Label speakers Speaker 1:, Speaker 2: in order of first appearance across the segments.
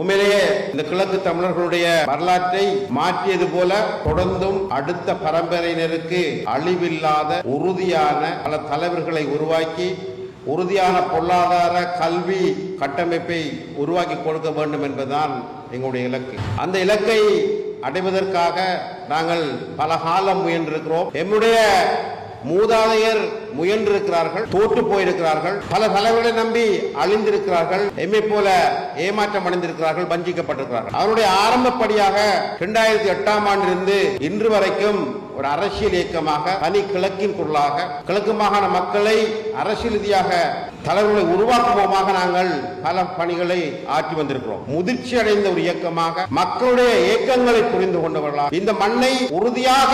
Speaker 1: உண்மையிலேயே இந்த கிழக்கு தமிழர்களுடைய வரலாற்றை மாற்றியது போல தொடர்ந்தும் அடுத்த பரம்பரையினருக்கு அழிவில்லாத உறுதியான பல தலைவர்களை உருவாக்கி உறுதியான பொருளாதார கல்வி கட்டமைப்பை உருவாக்கி கொடுக்க வேண்டும் என்பதுதான் எங்களுடைய இலக்கு. அந்த இலக்கை அடைவதற்காக நாங்கள் பல காலம் முயன்றிருக்கிறோம். எம்முடைய மூதாதையர் முயன்றிருக்கிறார்கள் தோற்று போயிருக்கிறார்கள். பல தலைவர்களை நம்பி அழிந்திருக்கிறார்கள். எம்மை போல ஏமாற்றம் அடைந்திருக்கிறார்கள் வஞ்சிக்கப்பட்டிருக்கிறார்கள். அவருடைய ஆரம்பப்படியாக இரண்டாயிரத்தி எட்டாம் ஆண்டிலிருந்து இன்று வரைக்கும் ஒரு அரசியல் இயக்கமாக தனி கிழக்கின் குரலாக கிழக்கு மாகாண மக்களை அரசியல் ரீதியாக தலைவர்களை உருவாக்குவோமாக நாங்கள் பல பணிகளை ஆற்றி வந்திருக்கிறோம். முதிர்ச்சி அடைந்த ஒரு இயக்கமாக மக்களுடைய இயக்கங்களை புரிந்து கொண்டவர்களாக இந்த மண்ணை உறுதியாக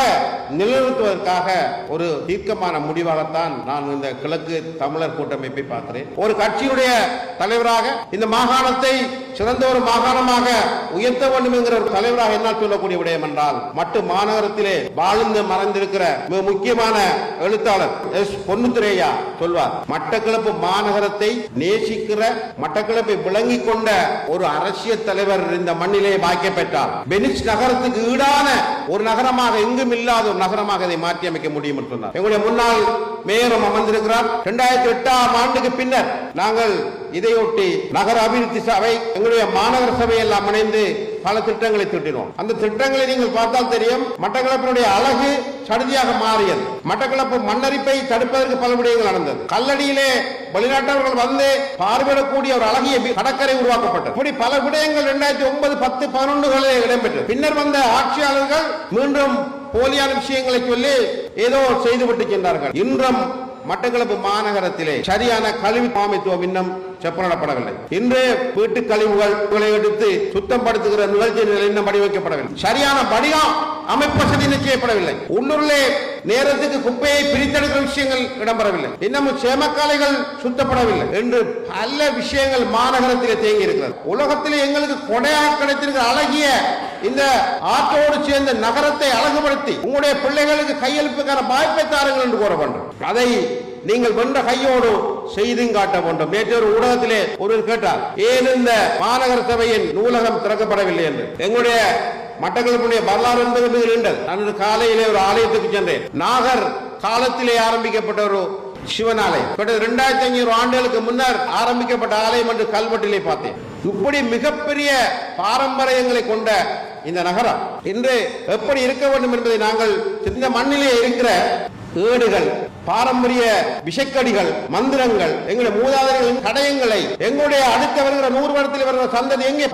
Speaker 1: நிலைநிறுத்துவதற்காக ஒரு தீர்க்கமான முடிவாகத்தான் நான் இந்த கிழக்கு தமிழர் கூட்டமைப்பை பார்க்கிறேன். ஒரு கட்சியுடைய தலைவராக இந்த மாகாணத்தை சிறந்த ஒரு மாகாணமாக உயர்த்த வேண்டும் என்கிற ஒரு தலைவராக என்ன சொல்லக்கூடிய விடயம் என்றால் மட்டு மாநகரத்திலே வாழ்ந்து மறைந்திருக்கிற மிக முக்கியமான எழுத்தாளர் எஸ் பொன்னுத்துரையா சொல்வார் மா மாநகரத்தை நேசிக்கிற மட்டக்களப்பை விளங்கிக் கொண்ட ஒரு அரசியல் தலைவர் இந்த மண்ணிலே வாய்க்க பெற்றார். பெனிச் நகரத்துக்கு ஈடான ஒரு நகரமாக எங்கும் இல்லாத ஒரு நகரமாக இதை மாற்றி அமைக்க முடியும் என்று சொன்னார். எங்களுடைய முன்னாள் மேயரும் அமர்ந்திருக்கிறார். இரண்டாயிரத்தி எட்டாம் ஆண்டுக்கு பின்னர் நாங்கள் இதையொட்டி நகர அபிவிருத்தி சபை எங்களுடைய மாநகர சபை எல்லாம் இணைந்து பல திட்டங்களை திட்டினோம். அந்த திட்டங்களை நீங்கள் பார்த்தால் தெரியும் மட்டக்களப்பினுடைய அழகு சடுதியாக மாறியது. மட்டக்களப்பு மண்ணரிப்பை தடுப்பதற்கு பல விடயங்கள் நடந்தது. கல்லடியிலே வெளிநாட்டவர்கள் வந்து பார்வையிடக்கூடிய ஒரு அழகிய கடற்கரை உருவாக்கப்பட்டது. இப்படி பல விடயங்கள் இரண்டாயிரத்தி ஒன்பது பத்து பதினொன்றுகளில் இடம்பெற்றது. பின்னர் வந்த ஆட்சியாளர்கள் மீண்டும் போலியான விஷயங்களை சொல்லி ஏதோ செய்துவிட்டு சென்றார்கள். இன்றும் மட்டக்களப்பு மாநகரத்திலே சரியான கழிவு அமைத்துவம் இன்னும் செப்பனிடப்படவில்லை இன்றே வீட்டு கழிவுகளை எடுத்து சுத்தப்படுத்துகிற நிகழ்ச்சிகள் இன்னும் வடிவமைக்கப்படவில்லை சரியான படிகம் அமைப்பு வசதி நிச்சயப்படவில்லை செய்யப்படவில்லை. உள்ளூரிலே நேரத்துக்கு குப்பையை பிரித்தெடுக்கிற விஷயங்கள் இடம்பெறவில்லை. இன்னமும் சேமக்காலைகள் சுத்தப்படவில்லை என்று பல விஷயங்கள் மாநகரத்தில் தேங்கி இருக்கிறது. உலகத்திலே எங்களுக்கு கொடையாக கிடைத்திருக்கிற அழகிய இந்த ஆற்றோடு சேர்ந்த நகரத்தை அழகுபடுத்தி உங்களுடைய பிள்ளைகளுக்கு கையெழுப்புக்கான வாய்ப்பை தாருங்கள் என்று கூற வேண்டும். அதை நீங்கள் வென்ற கையோடு செய்தும் காட்ட வேண்டும். நேற்று ஒரு ஊடகத்திலே ஒருவர் கேட்டார் ஏன் இந்த மாநகர சபையின் நூலகம் திறக்கப்படவில்லை? என்று. எங்களுடைய மட்டக்களப்புடைய வரலாறு என்பது மிக நீண்டது. நான் காலையிலே ஒரு ஆலயத்துக்கு சென்றேன். நாகர் காலத்திலே ஆரம்பிக்கப்பட்ட ஒரு சிவன் ஆலயம் கிட்டத்தட்ட இரண்டாயிரத்தி ஐநூறு ஆண்டுகளுக்கு முன்னர் ஆரம்பிக்கப்பட்ட ஆலயம் என்று கல்வெட்டிலே பார்த்தேன். இப்படி மிகப்பெரிய பாரம்பரியங்களை கொண்ட இந்த நகரம் இன்று எப்படி இருக்க வேண்டும் என்பதை நாங்கள் இந்த மண்ணிலே இருக்கிற ஏடுகள் பாரம்பரிய விஷக்கடிகள் மந்திரங்கள் எங்களுடைய மூதாதைகளின் தடயங்களை எங்களுடைய அடுத்த வருகிற நூறு வருடத்தில் வருகிற சந்ததி எங்கே?